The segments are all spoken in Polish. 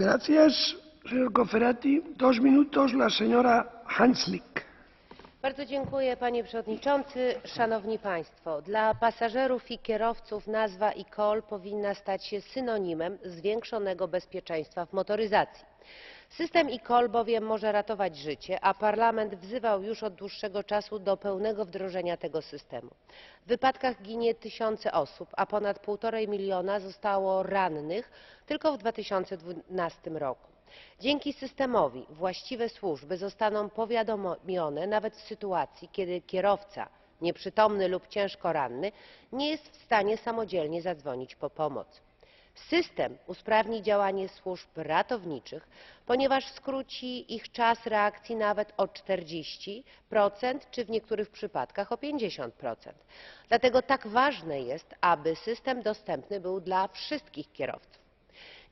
Gracias, señor Cofferati. Dos minutos, la señora Hanslick. Bardzo dziękuję panie przewodniczący! szanowni państwo! dla pasażerów i kierowców nazwa ecall powinna stać się synonimem zwiększonego bezpieczeństwa w motoryzacji. System ecall bowiem może ratować życie a parlament wzywał już od dłuższego czasu do pełnego wdrożenia tego systemu. w wypadkach ginie tysiące osób a ponad półtorej miliona zostało rannych tylko w dwa tysiące dwanaście roku dzięki systemowi właściwe służby zostaną powiadomione nawet w sytuacji kiedy kierowca nieprzytomny lub ciężko ranny nie jest w stanie samodzielnie zadzwonić po pomoc. System usprawni działanie służb ratowniczych ponieważ skróci ich czas reakcji nawet o czterdzieści czy w niektórych przypadkach o. pięćdziesiąt dlatego tak ważne jest aby system dostępny był dla wszystkich kierowców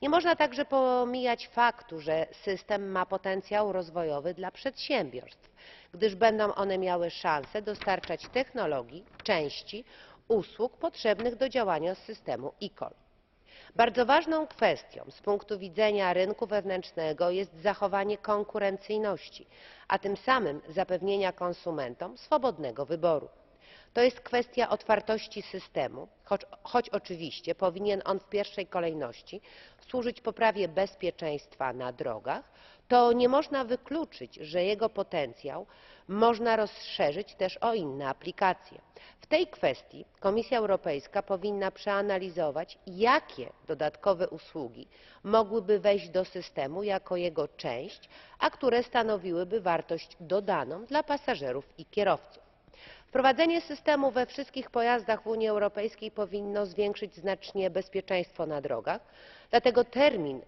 nie można także pomijać faktu że system ma potencjał rozwojowy dla przedsiębiorstw gdyż będą one miały szansę dostarczać technologii części usług potrzebnych do działania systemu ecall. Bardzo ważną kwestią z punktu widzenia rynku wewnętrznego jest zachowanie konkurencyjności a tym samym zapewnienia konsumentom swobodnego wyboru. To jest kwestia otwartości systemu choć oczywiście powinien on w pierwszej kolejności służyć poprawie bezpieczeństwa na drogach to nie można wykluczyć że jego potencjał można rozszerzyć też o inne aplikacje. w tej kwestii komisja europejska powinna przeanalizować jakie dodatkowe usługi mogłyby wejść do systemu jako jego część a które stanowiłyby wartość dodaną dla pasażerów i kierowców wprowadzenie systemu we wszystkich pojazdach w unii europejskiej powinno zwiększyć znacznie bezpieczeństwo na drogach dlatego termin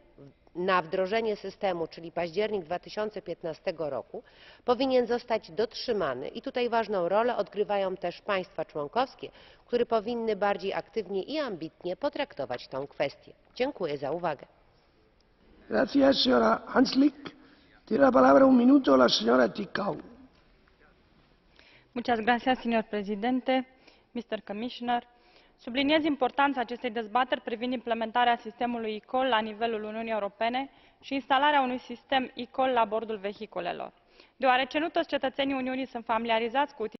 na wdrożenie systemu czyli październik dwa tysiące piętnaście roku powinien zostać dotrzymany i tutaj ważną rolę odgrywają też państwa członkowskie które powinny bardziej aktywnie i ambitnie potraktować tę kwestię. dziękuję za uwagę. Gracias, señora Hanslick. Tiene la palabra un minuto la señora Ticau. Muchas gracias, señor presidente, Mr. Commissioner. Subliniez importanța acestei dezbateri privind implementarea sistemului eCall la nivelul Uniunii Europene și instalarea unui sistem eCall la bordul vehiculelor. Deoarece nu toți cetățenii Uniunii sunt familiarizați cu